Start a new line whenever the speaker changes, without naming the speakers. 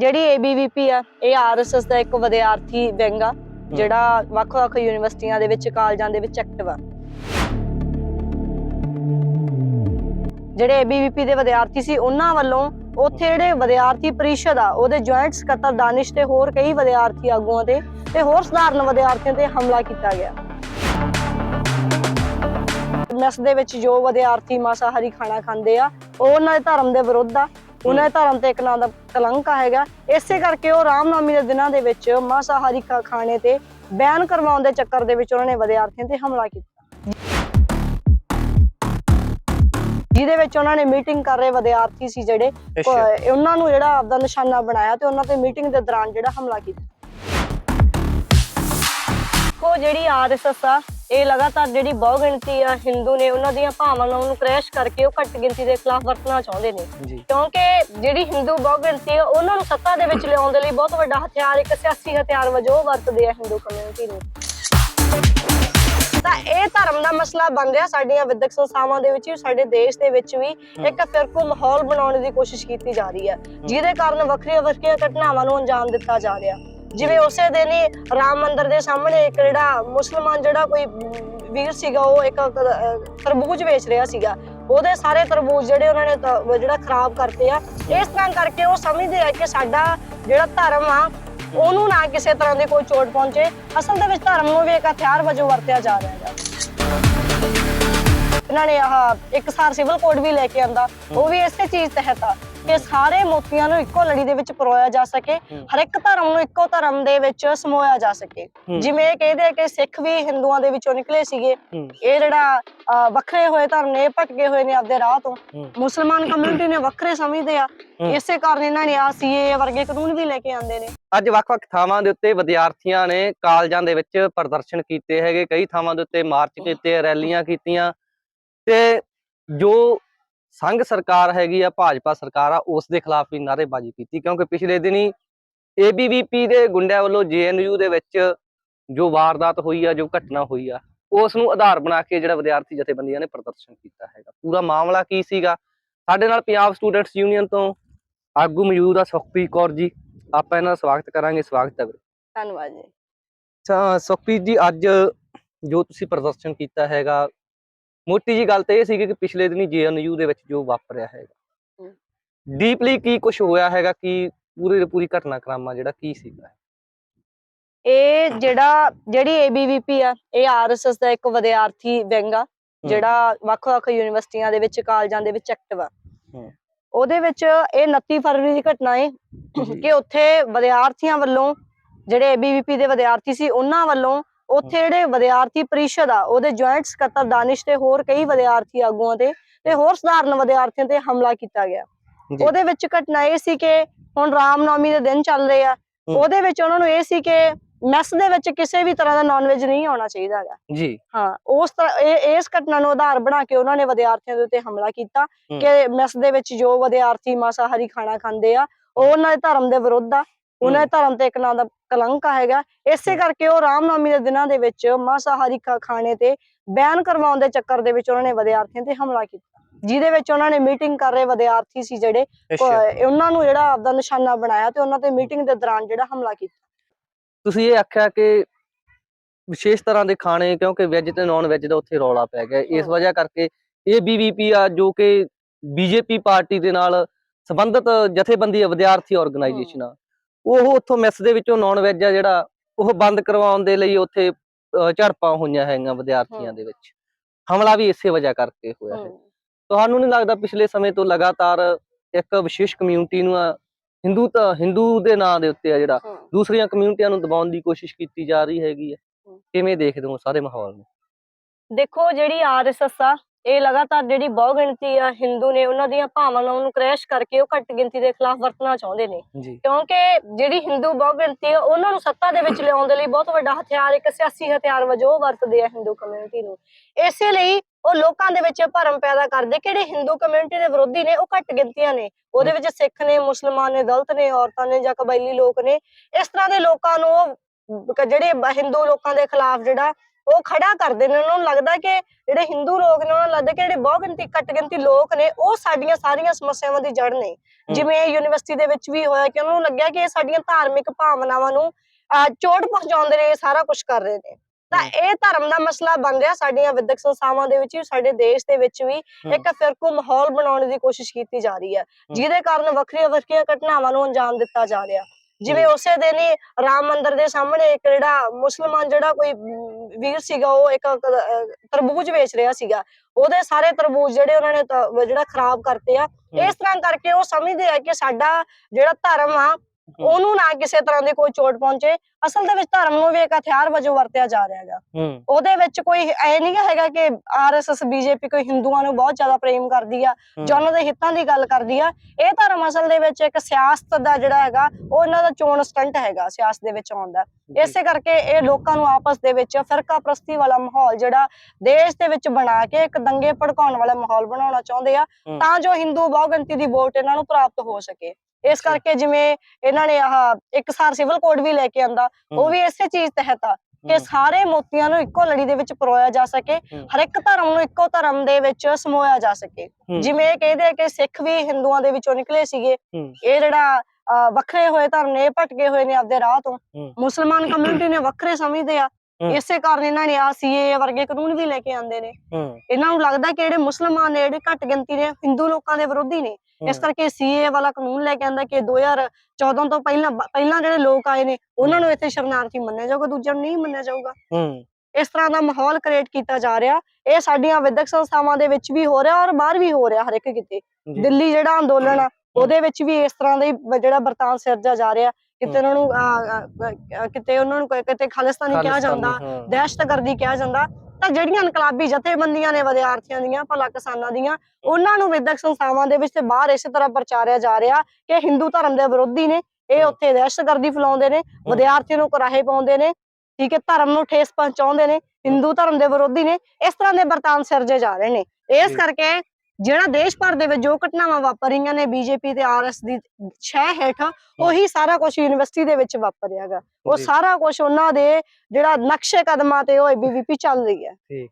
ਜਿਹੜੀ ABVP ਆ ਇਹ ਆਰਐਸਐਸ ਦਾ ਇੱਕ ਵਿਦਿਆਰਥੀ ਵਿੰਗ ਆ ਜਿਹੜਾ ਵੱਖ-ਵੱਖ ਯੂਨੀਵਰਸਿਟੀਆਂ ਦੇ ਵਿੱਚ ਕਾਲਜਾਂ ਦੇ ਵਿੱਚ ਐਕਟਿਵ ਆ। ਜਿਹੜੇ ABVP ਦੇ ਵਿਦਿਆਰਥੀ ਸੀ ਉਹਨਾਂ ਵੱਲੋਂ ਉੱਥੇ ਜਿਹੜੇ ਵਿਦਿਆਰਥੀ ਪਰਿਸ਼ਦ ਆ ਉਹਦੇ ਜੁਆਇੰਟ ਸਕੱਤਰ ਦਾਨਿਸ਼ ਤੇ ਹੋਰ ਕਈ ਵਿਦਿਆਰਥੀ ਆਗੂਆਂ ਤੇ ਤੇ ਹੋਰ ਸਧਾਰਨ ਵਿਦਿਆਰਥੀਆਂ ਤੇ ਹਮਲਾ ਕੀਤਾ ਗਿਆ। ਮੈਸ ਦੇ ਵਿੱਚ ਜੋ ਵਿਦਿਆਰਥੀ ਮਾਸਾਹਾਰੀ ਖਾਣਾ ਖਾਂਦੇ ਆ ਉਹ ਉਹਨਾਂ ਦੇ ਧਰਮ ਦੇ ਵਿਰੁੱਧ ਆ। ਉਹਨਾਂ ਦੇ ਧਰਮ ਤੇ ਇੱਕ ਨਾਂ ਦਾ ਕਲੰਕ ਹੈਗਾ। ਇਸੇ ਕਰਕੇ ਉਹ ਰਾਮਨਵਮੀ ਦੇ ਦਿਨਾਂ ਦੇ ਵਿੱਚ ਮਾਸਾਹਾਰੀ ਖਾਣੇ ਤੇ ਬੈਨ ਕਰਵਾਉਣ ਦੇ ਚੱਕਰ ਦੇ ਵਿੱਚ ਉਹਨਾਂ ਨੇ ਵਿਦਿਆਰਥੀਆਂ ਤੇ ਹਮਲਾ ਕੀਤਾ। ਜਿਹਦੇ ਵਿੱਚ ਉਹਨਾਂ ਨੇ ਮੀਟਿੰਗ ਕਰ ਰਹੇ ਵਿਦਿਆਰਥੀ ਸੀ ਜਿਹੜੇ ਉਹਨਾਂ ਨੂੰ ਜਿਹੜਾ ਆਪਦਾ ਨਿਸ਼ਾਨਾ ਬਣਾਇਆ ਤੇ ਉਹਨਾਂ ਤੇ ਮੀਟਿੰਗ ਦੇ ਦੌਰਾਨ ਜਿਹੜਾ ਹਮਲਾ ਕੀਤਾ। ਕੋ ਜਿਹੜੀ ਆਰਐਸਐਸ ਆ ਇਹ ਲਗਾਤਾਰ ਜਿਹੜੀ ਬਹੁ ਗਿਣਤੀ ਆ ਹਿੰਦੂ ਨੇ ਉਹਨਾਂ ਦੀਆਂ ਭਾਵਨਾਵਾਂ ਨੂੰ ਕ੍ਰੈਸ਼ ਕਰਕੇ ਉਹ ਘੱਟ ਗਿਣਤੀ ਦੇ ਖਿਲਾਫ ਵਰਤਣਾ ਚਾਹੁੰਦੇ ਨੇ। ਕਿਉਂਕਿ ਜਿਹੜੀ ਹਿੰਦੂ ਬਹੁ ਗਿਣਤੀ ਆ ਉਹਨਾਂ ਨੂੰ ਸੱਤਾ ਦੇ ਵਿੱਚ ਲਿਆਉਣ ਦੇ ਲਈ ਬਹੁਤ ਵੱਡਾ ਹਥਿਆਰ ਇੱਕ ਸਿਆਸੀ ਹਥਿਆਰ ਵਜੋਂ ਵਰਤਦੇ ਆ ਹਿੰਦੂ ਕਮਿਊਨਿਟੀ ਨੂੰ। ਤਾਂ ਇਹ ਧਰਮ ਦਾ ਮਸਲਾ ਬਣ ਰਿਹਾ ਸਾਡੀਆਂ ਵਿਦਿਅਕ ਸੰਸਥਾਵਾਂ ਦੇ ਵਿੱਚ ਵੀ ਸਾਡੇ ਦੇਸ਼ ਦੇ ਵਿੱਚ ਵੀ ਇੱਕ ਫਿਰਕੂ ਮਾਹੌਲ ਬਣਾਉਣ ਦੀ ਕੋਸ਼ਿਸ਼ ਕੀਤੀ ਜਾ ਰਹੀ ਹੈ ਜਿਹਦੇ ਕਾਰਨ ਵੱਖਰੀਆਂ ਵੱਖਰੀਆਂ ਘਟਨਾਵਾਂ ਨੂੰ ਅੰਜਾਮ ਦਿੱਤਾ ਜਾ ਰਿਹਾ। ਜਿਵੇਂ ਉਸੇ ਦਿਨ ਹੀ ਰਾਮ ਮੰਦਿਰ ਦੇ ਸਾਹਮਣੇ ਇੱਕ ਜਿਹੜਾ ਮੁਸਲਮਾਨ ਜਿਹੜਾ ਕੋਈ ਵੀਰ ਸੀਗਾ, ਉਹ ਇੱਕ ਤਰਬੂਜ ਵੇਚ ਰਿਹਾ ਸੀਗਾ। ਉਹਦੇ ਸਾਰੇ ਤਰਬੂਜ ਜਿਹੜੇ ਉਹਨਾਂ ਨੇ ਜਿਹੜਾ ਖਰਾਬ ਕਰਤੇ ਆ, ਇਸ ਤਰ੍ਹਾਂ ਕਰਕੇ ਉਹ ਸਮਝਦੇ ਆ ਕਿ ਸਾਡਾ ਜਿਹੜਾ ਧਰਮ ਆ, ਉਹਨੂੰ ਨਾ ਕਿਸੇ ਤਰ੍ਹਾਂ ਦੀ ਕੋਈ ਚੋਟ ਪਹੁੰਚੇ। ਅਸਲ ਦੇ ਵਿੱਚ ਧਰਮ ਨੂੰ ਵੀ ਇੱਕ ਹਥਿਆਰ ਵਜੋਂ ਵਰਤਿਆ ਜਾ ਰਿਹਾ ਹੈ ਇਹਨਾਂ ਨੇ ਆਹ ਇੱਕ ਸਾਰ ਸਿਵਲ ਕੋਡ ਵੀ ਲੈ ਕੇ ਆਂਦਾ, ਉਹ ਵੀ ਇਸੇ ਚੀਜ਼ ਤਹਿਤ ਆ। ਕਿ ਸਾਰੇ ਮੋਤੀਆਂ ਨੂੰ ਇੱਕੋ ਲੜੀ ਦੇ ਵਿੱਚ ਪਰੋਇਆ ਜਾ ਸਕੇ। ਹਰ ਇੱਕ ਧਰਮ ਨੂੰ ਇੱਕੋ ਧਰਮ ਦੇ ਵਿੱਚ ਸਮੋਇਆ ਜਾ ਸਕੇ। ਜਿਵੇਂ ਇਹ ਕਹਿੰਦੇ ਆ ਕਿ ਸਿੱਖ ਵੀ ਹਿੰਦੂਆਂ ਦੇ ਵਿੱਚੋਂ ਨਿਕਲੇ ਸੀਗੇ। ਇਹ ਜਿਹੜਾ ਵੱਖਰੇ ਹੋਏ ਧਰਮ ਨੇ ਭਟਕੇ ਹੋਏ ਨੇ ਆਪਦੇ ਰਾਹ ਤੋਂ। ਮੁਸਲਮਾਨ ਕਮਿਊਨਿਟੀ ਨੇ ਵੱਖਰੇ ਸਮਝਦੇ ਆ। ਇਸੇ ਕਾਰਨ ਇਹਨਾਂ ਨੇ ਆ ਸੀਏ ਵਰਗੇ ਕਾਨੂੰਨ ਵੀ ਲੈ ਕੇ ਆਂਦੇ ਨੇ।
ਅੱਜ ਵੱਖ-ਵੱਖ ਥਾਵਾਂ ਦੇ ਉੱਤੇ ਵਿਦਿਆਰਥੀਆਂ ਨੇ ਕਾਲਜਾਂ ਦੇ ਵਿੱਚ ਪ੍ਰਦਰਸ਼ਨ ਕੀਤੇ ਹੈਗੇ। ਕਈ ਥਾਵਾਂ ਦੇ ਉੱਤੇ ਮਾਰਚ ਕੀਤੇ ਰੈਲੀਆਂ ਕੀਤੀਆਂ। ਤੇ ਜੋ ਸੰਘ ਸਰਕਾਰ ਹੈਗੀ ਆ ਭਾਜਪਾ ਸਰਕਾਰ ਆ ਉਸ ਦੇ ਖਿਲਾਫ ਵੀ ਨਾਅਰੇਬਾਜ਼ੀ ਕੀਤੀ। ਕਿਉਂਕਿ ਪਿਛਲੇ ਦਿਨੀ ਏਬੀਵੀਪੀ ਦੇ ਗੁੰਡਿਆਂ ਵੱਲੋਂ ਜੇਐਨਯੂ ਦੇ ਵਿੱਚ ਜੋ ਵਾਰਦਾਤ ਹੋਈ ਆ ਜੋ ਘਟਨਾ ਹੋਈ ਆ ਉਸ ਨੂੰ ਆਧਾਰ ਬਣਾ ਕੇ ਜਿਹੜਾ ਵਿਦਿਆਰਥੀ ਜਥੇਬੰਦੀਆਂ ਨੇ ਪ੍ਰਦਰਸ਼ਨ ਕੀਤਾ ਹੈਗਾ। ਪੂਰਾ ਮਾਮਲਾ ਕੀ ਸੀਗਾ? ਸਾਡੇ ਨਾਲ ਪੰਜਾਬ ਸਟੂਡੈਂਟਸ ਯੂਨੀਅਨ ਤੋਂ ਆਗੂ ਮੌਜੂਦ ਆ ਸੁਖਪ੍ਰੀਤ ਕੌਰ ਜੀ। ਆਪਾਂ ਇਹਨਾਂ ਦਾ ਸਵਾਗਤ ਕਰਾਂਗੇ। ਸਵਾਗਤ ਹੈ।
ਧੰਨਵਾਦ ਜੀ।
ਸੁਖਪ੍ਰੀਤ ਜੀ ਅੱਜ ਜੋ ਤੁਸੀਂ ਪ੍ਰਦਰਸ਼ਨ ਕੀਤਾ ਹੈਗਾ ਮੋਟੀ ਜੀ ਗੱਲ ਤਾਂ ਇਹ ਸੀਗੀ ਕਿ ਪਿਛਲੇ ਦਿਨੀ ਜੇਐਨਯੂ ਦੇ ਵਿੱਚ ਜੋ ਵਾਪਰਿਆ ਹੈਗਾ। ਡੀਪਲੀ ਕੀ ਕੁਝ ਹੋਇਆ ਹੈਗਾ ਕਿ ਪੂਰੇ ਦੇ ਪੂਰੀ ਘਟਨਾਕ੍ਰਮ ਜਿਹੜਾ ਕੀ ਸੀਗਾ
ਇਹ ਜਿਹੜਾ ਜਿਹੜੀ ABVP ਆ ਇਹ ਆਰਐਸਐਸ ਦਾ ਇੱਕ ਵਿਦਿਆਰਥੀ ਵਿੰਗ ਆ ਜਿਹੜਾ ਵੱਖ-ਵੱਖ ਯੂਨੀਵਰਸਿਟੀਆਂ ਦੇ ਵਿੱਚ ਕਾਲਜਾਂ ਦੇ ਵਿੱਚ ਐਕਟਿਵ ਆ। ਉਹਦੇ ਵਿੱਚ ਇਹ 29 ਫਰਵਰੀ ਦੀ ਘਟਨਾ ਹੈ। ਕਿ ਉੱਥੇ ਵਿਦਿਆਰਥੀਆਂ ਵੱਲੋਂ ਜਿਹੜੇ ABVP ਦੇ ਵਿਦਿਆਰਥੀ ਸੀ ਉਹਨਾਂ ਵੱਲੋਂ ਉੱਥੇ ਜਿਹੜੇ ਵਿਦਿਆਰਥੀ ਪਰਿਸ਼ਦ ਆ ਉਹਦੇ ਜੁਆਇੰਟ ਸਕੱਤਰ ਦਾਨਿਸ਼ ਤੇ ਹੋਰ ਕਈ ਵਿਦਿਆਰਥੀ ਆਗੂਆਂ ਤੇ ਤੇ ਹੋਰ ਸਧਾਰਨ ਵਿਦਿਆਰਥੀਆਂ ਤੇ ਹਮਲਾ ਕੀਤਾ ਗਿਆ। ਉਹਦੇ ਵਿੱਚ ਘਟਨਾ ਇਹ ਸੀ ਕਿ ਹੁਣ ਰਾਮਨੌਮੀ ਦੇ ਦਿਨ ਚੱਲ ਰਹੇ ਆ। ਉਹਦੇ ਵਿੱਚ ਉਹਨਾਂ ਨੂੰ ਇਹ ਸੀ ਕਿ ਮੈਸ ਦੇ ਵਿੱਚ ਕਿਸੇ ਵੀ ਤਰ੍ਹਾਂ ਦਾ ਨਾਨਵੈਜ ਨਹੀਂ ਆਉਣਾ ਚਾਹੀਦਾ ਹੈਗਾ।
ਜੀ।
ਹਾਂ ਉਸ ਤਰ੍ਹਾਂ ਇਸ ਘਟਨਾ ਨੂੰ ਆਧਾਰ ਬਣਾ ਕੇ ਉਹਨਾਂ ਨੇ ਵਿਦਿਆਰਥੀਆਂ ਦੇ ਉੱਤੇ ਹਮਲਾ ਕੀਤਾ। ਕਿ ਮੈਸ ਦੇ ਵਿੱਚ ਜੋ ਵਿਦਿਆਰਥੀ ਮਾਸਾਹਾਰੀ ਖਾਣਾ ਖਾਂਦੇ ਆ ਉਹ ਉਹਨਾਂ ਦੇ ਧਰਮ ਦੇ ਵਿਰੁੱਧ ਆ। ਉਹਨਾਂ ਦੇ ਧਰਮ ਤੇ ਇੱਕ ਨਾਂ ਦਾ ਕਲੰਕ ਹੈਗਾ। ਇਸੇ ਕਰਕੇ ਉਹ ਰਾਮਨਵਮੀ ਦੇ ਦਿਨਾਂ ਦੇ ਵਿੱਚ ਮਾਸਾਹਾਰੀ ਖਾਣੇ ਤੇ ਬੈਨ ਕਰਵਾਉਣ ਦੇ ਚੱਕਰ ਦੇ ਵਿੱਚ ਉਹਨਾਂ ਨੇ ਵਿਦਿਆਰਥੀਆਂ ਤੇ ਹਮਲਾ ਕੀਤਾ। ਜਿਹਦੇ ਵਿੱਚ ਉਹਨਾਂ ਨੇ ਮੀਟਿੰਗ ਕਰ ਰਹੇ ਵਿਦਿਆਰਥੀ ਸੀ ਜਿਹੜੇ ਉਹਨਾਂ ਨੂੰ ਜਿਹੜਾ ਆਪਦਾ ਨਿਸ਼ਾਨਾ ਬਣਾਇਆ ਤੇ ਉਹਨਾਂ ਤੇ ਮੀਟਿੰਗ ਦੇ ਦੌਰਾਨ ਜਿਹੜਾ ਹਮਲਾ ਕੀਤਾ।
ਤੁਸੀਂ ਇਹ ਆਖਿਆ ਕਿ ਵਿਸ਼ੇਸ਼ ਤਰ੍ਹਾਂ ਦੇ ਖਾਣੇ ਕਿਉਂਕਿ ਵੈਜ ਤੇ ਨਾਨ ਵੈਜ ਦਾ ਉੱਥੇ ਰੌਲਾ ਪੈ ਗਿਆ। ਇਸ। ਵਜ੍ਹਾ ਕਰਕੇ ਇਹ ਬੀਵੀਪੀ ਆ ਜੋ ਕਿ ਬੀਜੇਪੀ ਪਾਰਟੀ ਦੇ ਨਾਲ ਸੰਬੰਧਿਤ ਜਥੇਬੰਦੀ ਵਿਦਿਆਰਥੀ ਆਰਗੇਨਾਈਜੇਸ਼ਨ ਆ। ਉਹ ਉੱਥੋਂ ਮੈਸ ਦੇ ਵਿੱਚੋਂ ਨਾਨ ਵੈਜ ਆ ਜਿਹੜਾ ਉਹ ਬੰਦ ਕਰਵਾਉਣ ਦੇ ਲਈ ਉੱਥੇ ਝੜਪਾਂ ਹੋਈਆਂ ਹੈਗੀਆਂ ਵਿਦਿਆਰਥੀਆਂ। ਦੇ ਵਿੱਚ ਹਮਲਾ ਵੀ ਇਸੇ ਵਜ੍ਹਾ ਕਰਕੇ ਹੋਇਆ ਹੈ। ਤੁਹਾਨੂੰ ਨਹੀਂ ਲੱਗਦਾ ਪਿਛਲੇ ਸਮੇਂ ਤੋਂ ਲਗਾਤਾਰ ਇੱਕ ਵਿਸ਼ੇਸ਼ ਕਮਿਊਨਿਟੀ ਨੂੰ ਹਿੰਦੂ ਤਾਂ ਹਿੰਦੂ ਦੇ ਨਾਂ ਦੇ ਉੱਤੇ ਆ ਜਿਹੜਾ। ਦੂਸਰੀਆਂ ਕਮਿਊਨਿਟੀਆਂ ਨੂੰ ਦਬਾਉਣ ਦੀ ਕੋਸ਼ਿਸ਼ ਕੀਤੀ ਜਾ ਰਹੀ ਹੈਗੀ ਹੈ। ਕਿਵੇਂ ਦੇਖਦੇ ਹੋ ਸਾਰੇ ਮਾਹੌਲ ਨੂੰ
ਦੇਖੋ ਜਿਹੜੀ ਆਰਐਸਐਸ ਆ ਇਹ ਲਗਾਤਾਰ ਜਿਹੜੀ ਬਹੁ ਗਿਣਤੀ ਆ ਹਿੰਦੂ ਨੇ ਉਹਨਾਂ ਦੀਆਂ ਭਾਵਨਾਵਾਂ ਨੂੰ ਕ੍ਰੈਸ਼ ਕਰਕੇ ਉਹ ਘੱਟ ਗਿਣਤੀ ਦੇ ਖਿਲਾਫ ਵਰਤਣਾ ਚਾਹੁੰਦੇ ਨੇ। ਕਿਉਂਕਿ ਜਿਹੜੀ ਹਿੰਦੂ ਬਹੁ ਗਿਣਤੀ ਆ ਉਹਨਾਂ ਨੂੰ ਸੱਤਾ ਦੇ ਵਿੱਚ ਲਿਆਉਣ ਦੇ ਲਈ ਬਹੁਤ ਵੱਡਾ ਹਥਿਆਰ ਇੱਕ ਸਿਆਸੀ ਹਥਿਆਰ ਵਜੋਂ ਵਰਤਦੇ ਆ ਹਿੰਦੂ ਕਮਿਊਨਿਟੀ ਨੂੰ। ਇਸੇ ਲਈ ਉਹ ਲੋਕਾਂ ਦੇ ਵਿੱਚ ਭਰਮ ਪੈਦਾ ਕਰਦੇ ਕਿ ਜਿਹੜੇ ਹਿੰਦੂ ਕਮਿਊਨਿਟੀ ਦੇ ਵਿਰੋਧੀ ਨੇ ਉਹ ਘੱਟ ਗਿਣਤੀਆਂ ਨੇ। ਉਹਦੇ ਵਿੱਚ ਸਿੱਖ ਨੇ ਮੁਸਲਮਾਨ ਨੇ ਦਲਿਤ ਨੇ ਔਰਤਾਂ ਨੇ ਜਾਂ ਕਬਾਇਲੀ ਲੋਕ ਨੇ। ਇਸ ਤਰ੍ਹਾਂ ਦੇ ਲੋਕਾਂ ਨੂੰ ਉਹ ਜਿਹੜੇ ਹਿੰਦੂ ਲੋਕਾਂ ਦੇ ਖਿਲਾਫ ਜਿਹੜਾ ਉਹ ਖੜਾ ਕਰਦੇ ਨੇ ਉਹਨਾਂ ਨੂੰ ਲੱਗਦਾ ਕਿ ਜਿਹੜੇ ਹਿੰਦੂ ਲੋਕ ਨੇ ਉਹਨਾਂ ਨੂੰ ਲੱਗਦਾ ਕਿ ਜਿਹੜੇ ਬਹੁਤ ਗਿਣਤੀ ਘੱਟ ਗਿਣਤੀ ਲੋਕ ਨੇ ਉਹ ਸਾਡੀਆਂ ਸਾਰੀਆਂ ਸਮੱਸਿਆਵਾਂ ਦੀ ਜੜ ਨੇ ਜਿਵੇਂ ਯੂਨੀਵਰਸਿਟੀ ਦੇ ਵਿੱਚ ਵੀ ਹੋਇਆ ਕਿ ਉਹਨਾਂ ਨੂੰ ਲੱਗਿਆ ਕਿ ਇਹ ਸਾਡੀਆਂ ਧਾਰਮਿਕ ਭਾਵਨਾਵਾਂ ਨੂੰ ਚੋਟ ਪਹੁੰਚਾਉਂਦੇ ਨੇ ਸਾਰਾ ਕੁਝ ਕਰ ਰਹੇ ਨੇ ਤਾਂ। ਇਹ ਧਰਮ ਦਾ ਮਸਲਾ ਬਣ ਰਿਹਾ ਸਾਡੀਆਂ ਵਿਦਿਅਕ ਸੰਸਥਾਵਾਂ ਦੇ ਵਿੱਚ ਵੀ ਸਾਡੇ ਦੇਸ਼ ਦੇ ਵਿੱਚ ਵੀ। ਇੱਕ ਫਿਰਕੂ ਮਾਹੌਲ ਬਣਾਉਣ ਦੀ ਕੋਸ਼ਿਸ਼ ਕੀਤੀ ਜਾ ਰਹੀ ਹੈ ਜਿਹਦੇ ਕਾਰਨ ਵੱਖਰੀਆਂ ਵੱਖਰੀਆਂ ਘਟਨਾਵਾਂ ਨੂੰ ਅੰਜਾਮ ਦਿੱਤਾ ਜਾ ਰਿਹਾ ਜਿਵੇਂ। ਉਸੇ ਦਿਨ ਹੀ ਰਾਮ ਮੰਦਿਰ ਦੇ ਸਾਹਮਣੇ ਇੱਕ ਜਿਹੜਾ ਮੁਸਲਮਾਨ ਜਿਹੜਾ ਕੋਈ ਵੀਰ ਸੀਗਾ ਉਹ ਇੱਕ ਤਰਬੂਜ ਵੇਚ ਰਿਹਾ ਸੀਗਾ। ਉਹਦੇ ਸਾਰੇ ਤਰਬੂਜ ਜਿਹੜੇ ਉਹਨਾਂ ਨੇ ਜਿਹੜਾ ਖਰਾਬ ਕਰਤੇ ਆ ਇਸ ਤਰ੍ਹਾਂ ਕਰਕੇ ਉਹ ਸਮਝਦੇ ਆ ਕਿ ਸਾਡਾ ਜਿਹੜਾ ਧਰਮ ਆ ਉਹਨੂੰ ਨਾ ਕਿਸੇ ਤਰ੍ਹਾਂ ਦੀ ਕੋਈ ਚੋਟ ਪਹੁੰਚੇ। ਅਸਲ ਦੇ ਵਿੱਚ ਧਰਮ ਨੂੰ ਵੀ ਇੱਕ ਹਥਿਆਰ ਵਜੋਂ ਵਰਤਿਆ ਜਾ ਰਿਹਾ ਹੈਗਾ। ਉਹਦੇ ਵਿੱਚ ਕੋਈ ਐ ਨਹੀਂ ਹੈਗਾ ਕਿ ਆਰਐਸਐਸ ਬੀਜੇਪੀ ਕੋਈ ਹਿੰਦੂਆਂ ਨੂੰ ਬਹੁਤ ਜ਼ਿਆਦਾ ਪ੍ਰੇਮ ਕਰਦੀ ਆ ਜਾਂ ਉਹਨਾਂ ਦੇ ਹਿੱਤਾਂ ਦੀ ਗੱਲ ਕਰਦੀ ਆ। ਇਹ ਧਰਮ ਅਸਲ ਦੇ ਵਿੱਚ ਇੱਕ ਸਿਆਸਤ ਦਾ ਜਿਹੜਾ ਹੈਗਾ ਉਹ ਇਹਨਾਂ ਦਾ ਚੋਣ ਸਟੰਟ ਹੈਗਾ ਸਿਆਸਤ ਦੇ ਵਿੱਚ ਆਉਂਦਾ ਇਸੇ ਕਰਕੇ ਇਹ ਲੋਕਾਂ ਨੂੰ ਆਪਸ ਦੇ ਵਿੱਚ ਫਿਰਕਾ ਪ੍ਰਸਤੀ ਵਾਲਾ ਮਾਹੌਲ ਜਿਹੜਾ ਦੇਸ਼ ਦੇ ਵਿੱਚ ਬਣਾ ਕੇ ਇੱਕ ਦੰਗੇ ਭੜਕਾਉਣ ਵਾਲਾ ਮਾਹੌਲ ਬਣਾਉਣਾ ਚਾਹੁੰਦੇ ਆ। ਤਾਂ ਜੋ ਹਿੰਦੂ ਬਹੁਗਿਣਤੀ ਦੀ ਵੋਟ ਇਹਨਾਂ ਨੂੰ ਪ੍ਰਾਪਤ ਹੋ ਸਕੇ। ਇਸ। ਕਰਕੇ ਜਿਵੇਂ ਇਹਨਾਂ ਨੇ ਆਹ ਇੱਕ ਸਾਰ ਸਿਵਲ ਕੋਡ ਵੀ ਲੈ ਕੇ ਆਂਦਾ ਉਹ। ਵੀ ਇਸੇ ਚੀਜ਼ ਤਹਿਤ ਆ ਕਿ। ਸਾਰੇ ਮੋਤੀਆਂ ਨੂੰ ਇੱਕੋ ਲੜੀ ਦੇ ਵਿੱਚ ਪਰੋਇਆ ਜਾ ਸਕੇ। ਹਰ ਇੱਕ ਧਰਮ ਨੂੰ ਇੱਕੋ ਧਰਮ ਦੇ ਵਿੱਚ ਸਮੋਇਆ ਜਾ ਸਕੇ। ਜਿਵੇਂ ਇਹ ਕਹਿੰਦੇ ਆ ਕਿ ਸਿੱਖ ਵੀ ਹਿੰਦੂਆਂ ਦੇ ਵਿੱਚੋਂ ਨਿਕਲੇ ਸੀਗੇ। ਇਹ ਜਿਹੜਾ ਵੱਖਰੇ ਹੋਏ ਧਰਮ ਨੇ ਭਟਕੇ ਹੋਏ ਨੇ ਆਪਦੇ ਰਾਹ ਤੋਂ। ਮੁਸਲਮਾਨ ਕਮਿਊਨਿਟੀ ਨੇ ਵੱਖਰੇ ਸਮਝਦੇ ਆ। ਇਸੇ ਕਾਰਨ ਇਹਨਾਂ ਨੇ ਆ ਸੀਏ ਵਰਗੇ ਕਾਨੂੰਨ ਵੀ ਲੈ ਕੇ ਆਂਦੇ ਨੇ ਇਹਨਾਂ ਨੂੰ ਲੱਗਦਾ ਕਿ ਜਿਹੜੇ ਮੁਸਲਮਾਨ ਨੇ ਜਿਹੜੇ ਘੱਟ ਗਿਣਤੀ ਨੇ ਹਿੰਦੂ ਲੋਕਾਂ ਦੇ ਵਿਰੋਧੀ ਨੇ ਇਸ। ਕਰਕੇ ਸੀਏ ਵਾਲਾ ਕਾਨੂੰਨ ਲੈ ਕੇ ਆਂਦਾ ਕਿ 2014 ਤੋਂ ਪਹਿਲਾਂ ਪਹਿਲਾਂ ਜਿਹੜੇ ਲੋਕ ਆਏ ਨੇ ਉਹਨਾਂ ਨੂੰ ਇੱਥੇ ਸ਼ਰਨਾਰਥੀ ਮੰਨਿਆ ਜਾਊਗਾ ਦੂਜਿਆਂ ਨੂੰ ਨਹੀਂ ਮੰਨਿਆ ਜਾਊਗਾ।
ਹੂੰ।
ਇਸ ਤਰ੍ਹਾਂ ਦਾ ਮਾਹੌਲ ਕ੍ਰੀਏਟ ਕੀਤਾ ਜਾ ਰਿਹਾ। ਇਹ ਸਾਡੀਆਂ ਵਿਦਿਅਕ ਸੰਸਥਾਵਾਂ ਦੇ ਵਿੱਚ ਵੀ ਹੋ ਰਿਹਾ ਔਰ ਬਾਹਰ ਵੀ ਹੋ ਰਿਹਾ ਹਰ ਇੱਕ ਕਿਤੇ। ਦਿੱਲੀ ਜਿਹੜਾ ਅੰਦੋਲਨ ਆ ਉਹਦੇ ਵਿੱਚ ਵੀ ਇਸ ਤਰ੍ਹਾਂ ਦਾ ਜਿਹੜਾ ਵਰਤਾਨ ਸਿਰਜਿਆ ਜਾ ਰਿਹਾ। ਕਿਤੇ ਉਹਨਾਂ ਨੂੰ ਕਿਤੇ ਉਹਨਾਂ ਨੂੰ ਕਿਤੇ ਖਾਲਿਸਤਾਨੀ ਕਿਹਾ ਜਾਂਦਾ। ਦਹਿਸ਼ਤਗਰਦੀ ਕਿਹਾ ਜਾਂਦਾ। ਤਾਂ ਜਿਹੜੀਆਂ ਇਨਕਲਾਬੀ ਜਥੇਬੰਦੀਆਂ ਨੇ ਵਿਦਿਆਰਥੀਆਂ ਦੀਆਂ ਭਲਾ ਕਿਸਾਨਾਂ ਦੀਆਂ ਉਹਨਾਂ ਨੂੰ ਵਿਦਿਅਕ ਸੰਸਥਾਵਾਂ ਦੇ ਵਿੱਚ ਤੇ ਬਾਹਰ ਇਸੇ ਤਰ੍ਹਾਂ ਪ੍ਰਚਾਰਿਆ ਜਾ ਰਿਹਾ ਕਿ ਹਿੰਦੂ ਧਰਮ ਦੇ ਵਿਰੋਧੀ ਨੇ ਇਹ। ਉੱਥੇ ਦਹਿਸ਼ਤਗਰਦੀ ਫੈਲਾਉਂਦੇ ਨੇ ਵਿਦਿਆਰਥੀਆਂ ਨੂੰ ਕੁਰਾਹੇ ਪਾਉਂਦੇ ਨੇ ਠੀਕ ਹੈ ਧਰਮ ਨੂੰ ਠੇਸ ਪਹੁੰਚਾਉਂਦੇ ਨੇ ਹਿੰਦੂ ਧਰਮ ਦੇ ਵਿਰੋਧੀ ਨੇ ਇਸ ਤਰ੍ਹਾਂ ਦੇ ਵਰਤਾਨ ਸਿਰਜੇ ਜਾ ਰਹੇ ਨੇ ਇਸ। ਕਰਕੇ ਜਿਹੜਾ ਦੇਸ਼ ਭਰ ਦੇ ਵਿੱਚ ਜੋ ਘਟਨਾਵਾਂ ਵਾਪਰ ਰਹੀਆਂ ਨੇ ਬੀਜੇਪੀ ਤੇ ਆਰਐਸ ਦੀ ਛੇ ਹੇਠ ਉਹੀ ਸਾਰਾ ਕੁਝ ਯੂਨੀਵਰਸਿਟੀ ਦੇ ਵਿੱਚ ਵਾਪਰ ਰਿਹਾਗਾ ਉਹ। ਸਾਰਾ ਕੁਝ ਉਹਨਾਂ ਦੇ ਜਿਹੜਾ ਨਕਸ਼ੇ ਕਦਮਾਂ ਤੇ ਉਹ ਏਬੀਵੀਪੀ ਚੱਲ ਰਹੀ ਹੈ।
ਠੀਕ।